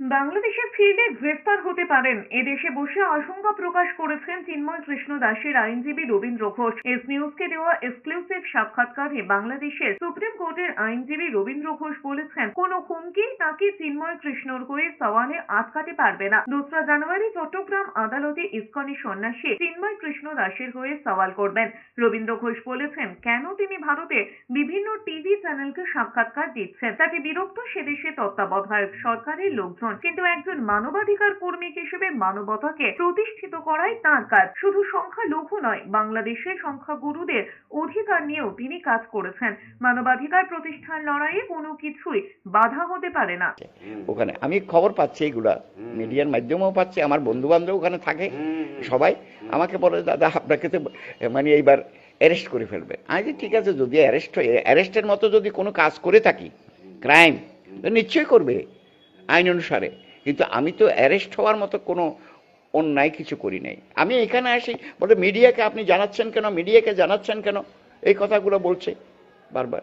বাংলাদেশে ফিরলে গ্রেফতার হতে পারেন। এদেশে বসে আশঙ্কা প্রকাশ করেছেন চিন্ময় কৃষ্ণ দাসের আইনজীবী রবীন্দ্র ঘোষ। এস নিউজকে দেওয়া এক্সক্লুসিভ সাক্ষাৎকারে বাংলাদেশের সুপ্রিম কোর্টের আইনজীবী রবীন্দ্র ঘোষ বলেছেন, কোনো হুমকি তাকে চিন্ময় কৃষ্ণর হয়ে সওয়ালে আটকাতে পারবে না। দোসরা জানুয়ারি চট্টগ্রাম আদালতে ইস্কনের সন্ন্যাসী চিন্ময় কৃষ্ণ দাসের হয়ে সওয়াল করবেন। রবীন্দ্র ঘোষ বলেছেন, কেন তিনি ভারতে বিভিন্ন টিভি চ্যানেলকে সাক্ষাৎকার দিচ্ছেন? তাতে বিরক্ত সেদেশে তত্ত্বাবধায়ক সরকারের লোকজন কিন্তু একজন মানবাধিকার কর্মী হিসেবে মানবতাকে প্রতিষ্ঠিত করাই তার কাজ। শুধু সংখ্যালঘু নয় বাংলাদেশের সংখ্যাগুরুদের অধিকার নিয়েও তিনি কাজ করেছেন। মানবাধিকার প্রতিষ্ঠার লড়াইয়ে কোনো কিছুই বাধা হতে পারে না। ওখানে আমি খবর পাচ্ছি এগুলা মিডিয়ার মাধ্যমেও পাচ্ছি আমার বন্ধু বান্ধব ওখানে থাকে। সবাই আমাকে বলে দাদা আপনাকে তো মানে এইবার অ্যারেস্ট করে ফেলবে। আমি যে ঠিক আছে যদি অ্যারেস্ট হয়ে অ্যারেস্টের মতো যদি কোনো কাজ করে থাকি ক্রাইম তো নিশ্চয়ই করবে। আইন অনুসারে। কিন্তু আমি তো অ্যারেস্ট হওয়ার মতো কোনো অন্যায় কিছু করি নাই। আমি এখানে আসি, বলে মিডিয়াকে আপনি জানাচ্ছেন কেন? মিডিয়াকে জানাচ্ছেন কেন? এই কথাগুলো বলছে বারবার।